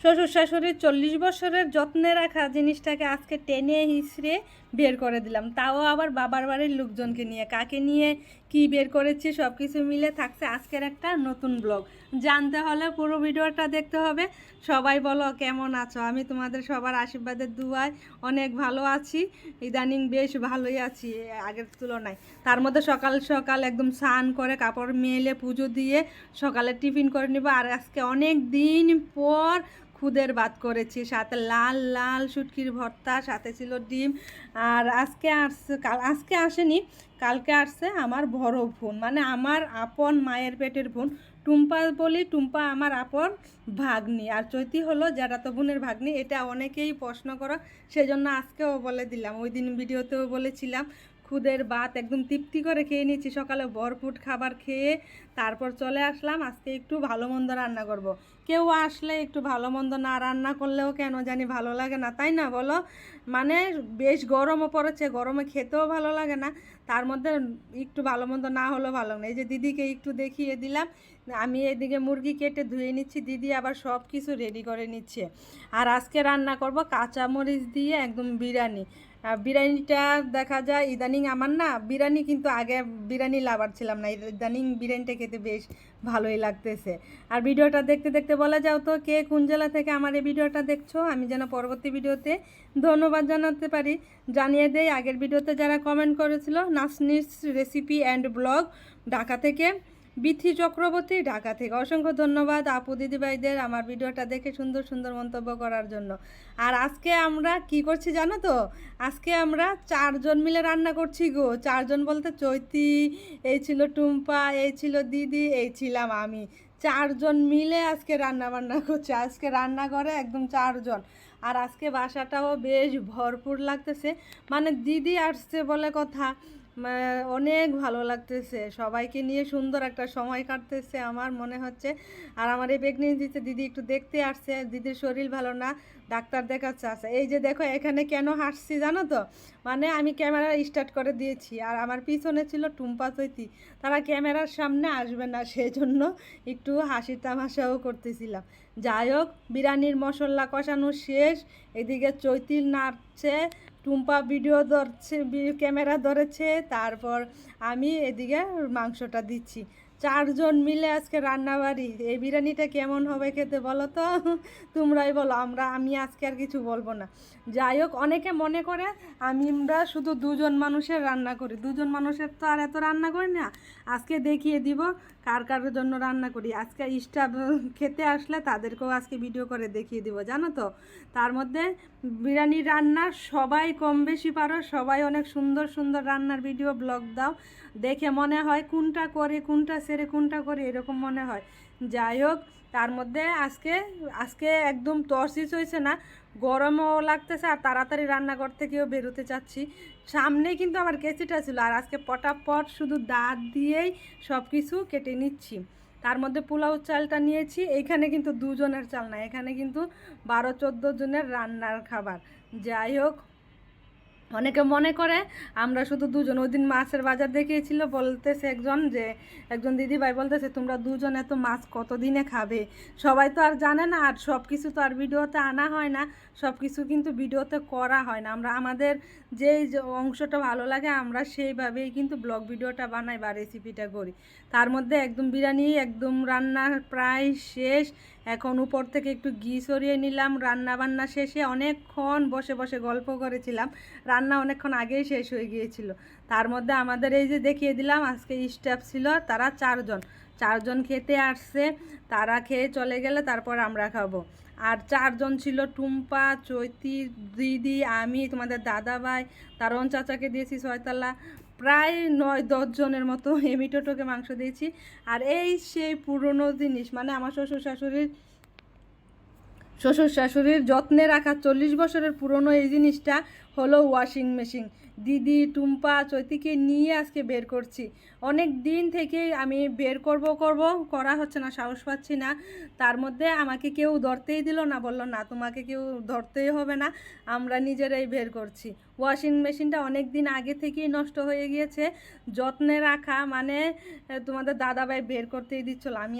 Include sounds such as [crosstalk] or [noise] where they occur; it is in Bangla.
শ্বশুর শাশুড়ির চল্লিশ বছরের যত্নে রাখা জিনিসটাকে আজকে টেনে হিসড়ে বের করে দিলাম। তাও আবার বাবার বাড়ির লোকজনকে নিয়ে। কাকে নিয়ে কি বের করেছি সব কিছু মিলে থাকছে আজকের একটা নতুন ব্লগ। জানতে হলে পুরো ভিডিওটা দেখতে হবে। সবাই বলো, কেমন আছো? আমি তোমাদের সবার আশীর্বাদের দুয়ায় অনেক ভালো আছি। ইদানিং বেশ ভালোই আছি, আগের তুলনায়। তার মধ্যে সকাল সকাল একদম স্নান করে কাপড় মেলে, পুজো দিয়ে সকালে টিফিন করে নিব। আর আজকে অনেক দিন পর খুদের ভাত করেছি, সাথে লাল লাল শুটকির ভর্তা, সাথে ছিল ডিম। আর আজকে আসছে, কাল, আজকে আসেনি, কালকে আসছে আমার বড় বোন মানে আমার আপন মায়ের পেটের বোন। টুম্পা বলি, টুম্পা আমার আপন ভাগ্নি। আর চৈতি হলো জ্যাঠাতো বোনের ভাগ্নি, এটা অনেকেই প্রশ্ন করো, সেজন্য আজকেও বলে দিলাম, ওই দিন ভিডিওতেও বলেছিলাম। খুদের ভাত একদম তৃপ্তি করে খেয়ে নিয়েছি। সকালে ভরপুট খাবার খেয়ে তারপর চলে আসলাম। আজকে একটু ভালো মন্দ রান্না করব। কেউ আসলে একটু ভালো মন্দ না রান্না করলেও কেন জানি ভালো লাগে না, তাই না বলো? মানে বেশ গরমও পড়েছে, গরমে খেতেও ভালো লাগে না। তার মধ্যে একটু ভালো মন্দ না হলেও ভালো না। এই যে দিদিকে একটু দেখিয়ে দিলাম আমি এদিকে মুরগি কেটে ধুয়ে নিচ্ছি, দিদি আবার সব কিছু রেডি করে নিচ্ছে। আর আজকে রান্না করব কাঁচামরিচ দিয়ে একদম বিরিয়ানি। বিরিয়ানিটা দেখা যায়, ইদানিং আমার না, বিরিয়ানি কিন্তু আগে বিরিয়ানি লাভার ছিলাম না ইদানিং বিরিয়ানিটা খেতে বেশ ভালোই লাগতেছে। আর ভিডিওটা দেখতে দেখতে বলা যাও তো, কে কোন জেলা থেকে আমার এই ভিডিওটা দেখছ? আমি যেন পরবর্তী ভিডিওতে ধন্যবাদ জানাতে পারি। জানিয়ে দেই, আগের ভিডিওতে যারা কমেন্ট করেছিল, Nasnis recipe and blog Dhaka থেকে বিথি চক্রবর্তী, ঢাকা থেকে অসংখ্য ধন্যবাদ আপু, দিদিভাইদের আমার ভিডিওটা দেখে সুন্দর সুন্দর মন্তব্য করার জন্য। আর আজকে আমরা কি করছি জানো তো? আজকে আমরা চারজন মিলে রান্না করছি গো। চারজন বলতে চৈতি, এই ছিল টুম্পা, এই ছিল দিদি, এই ছিলাম আমি। চারজন মিলে আজকে রান্না বান্না করছে। আজকে রান্না করে একদম চারজন। আর আজকে বাসাটাও বেশ ভরপুর লাগতেছে। মানে দিদি আসছে বলে কথা। অনেক ভালো লাগতেছে। সবাইকে নিয়ে সুন্দর একটা সময় কাটতেছে। আমার মনে হচ্ছে, আর আমার এই প্রেগনেন্সিতে দিদি একটু দেখতে আসছে, দিদির শরীর ভালো না, ডাক্তার দেখাচ্ছে। আছে এই যে দেখো, এখানে কেন হাসছি জানো তো? মানে আমি ক্যামেরা স্টার্ট করে দিয়েছি, আর আমার পিছনে ছিল টুম্পা চৈতি। তারা ক্যামেরার সামনে আসবে না সেই জন্য একটু হাসি তামাশাও করতেছিলাম। যাই হোক, বিরিয়ানির মশলা কষানো শেষ, এদিকে চৈতিল নাড়ছে টুম্পা ভিডিও ধরছে ক্যামেরা ধরেছে, তারপর আমি এদিকে মাংসটা দিচ্ছি। চারজন মিলে আজকে রান্নাবাড়ি, এই বিরিয়ানিটা কেমন হবে খেতে বলো তো? [laughs] তোমরাই বলো, আমরা, আমি আজকে আর কিছু বলব না। যাই হোক, অনেকে মনে করে আমি আমরা শুধু দুজন মানুষের রান্না করি। দুজন মানুষের তো আর এত রান্না করি না। আজকে দেখিয়ে দিব কার কার জন্য রান্না করি? আজকে স্টাফ খেতে আসলে তাদেরকেও আজকে ভিডিও করে দেখিয়ে দিব, জানো তো? তার মধ্যে বিরিয়ানি রান্না সবাই কম বেশি পারো, সবাই অনেক সুন্দর সুন্দর রান্নার ভিডিও ব্লগ দাও। দেখে মনে হয় কোনটা করে, কোনটা সেরে, কোনটা করে, এরকম মনে হয়। যাই হোক, তার মধ্যে আজকে আজকে একদম তরসিস হয়েছে না, গরমও লাগতেছে আর তাড়াতাড়ি রান্নাঘর থেকেও বেরোতে চাচ্ছি। সামনেই কিন্তু আমার কেচিটা ছিল আর আজকে পটাপট শুধু দাঁত দিয়েই সব কিছু কেটে নিচ্ছি। তার মধ্যে পোলাও চালটা নিয়েছি এইখানে কিন্তু দুজনের চাল না, এখানে কিন্তু বারো চোদ্দ জনের রান্নার খাবার। যাই হোক অনেকে মনে করে, আমরা শুধু দুজন। ওই দিন মাছের বাজার দেখিয়েছিল, বলতেছে একজন যে, একজন দিদি ভাই বলতেছে, তোমরা দুজন এত মাছ কতদিনে খাবে? সবাই তো আর জানে না, আর সব কিছু তো আর ভিডিওতে আনা হয় না সব কিছু কিন্তু ভিডিওতে করা হয় না। আমরা, আমাদের যেই যে অংশটা ভালো লাগে, আমরা সেইভাবেই কিন্তু ব্লগ ভিডিওটা বানাই বা রেসিপিটা করি। তার মধ্যে একদম বিরিয়ানি, একদম রান্নার প্রায় শেষ এখন উপর থেকে একটু ঘি সরিয়ে নিলাম। রান্না বান্না শেষে অনেকক্ষণ বসে বসে গল্প করেছিলাম। রান্না অনেকক্ষণ আগেই শেষ হয়ে গিয়েছিল। তার মধ্যে আমাদের এই যে দেখিয়ে দিলাম, আজকে স্টাফ ছিল, তারা চারজন। চারজন খেতে আসছে, তারা খেয়ে চলে গেলে তারপর আমরা খাব। আর চারজন ছিল টুম্পা, চৈতি, দিদি, আমি, তোমাদের দাদা ভাই তারণ চাচাকে দিয়েছি ছয়তলা। প্রায় নয়, দশ জনের মতো [laughs] এমিটোটোকে মাংস দিয়েছি। আর এই সেই পুরনো জিনিস মানে আমার শ্বশুর শাশুড়ির শ্বশুর শাশুড়ির যত্নে রাখা চল্লিশ বছরের পুরনো এই জিনিসটা হলো ওয়াশিং মেশিন। দিদি, টুম্পা, চৈতিকে নিয়ে আজকে বের করছি। অনেক দিন থেকে আমি বের করব করব, করা হচ্ছে না, সাহস পাচ্ছি না। তার মধ্যে আমাকে কেউ ধরতেই দিল না, বলল, না, তোমাকে কেউ ধরতেই হবে না, আমরা নিজেরাই বের করছি। ওয়াশিং মেশিনটা অনেক দিন আগে থেকেই নষ্ট হয়ে গিয়েছে। যত্নে রাখা মানে তোমাদের দাদাভাই বের করতেই দিচ্ছিল। আমি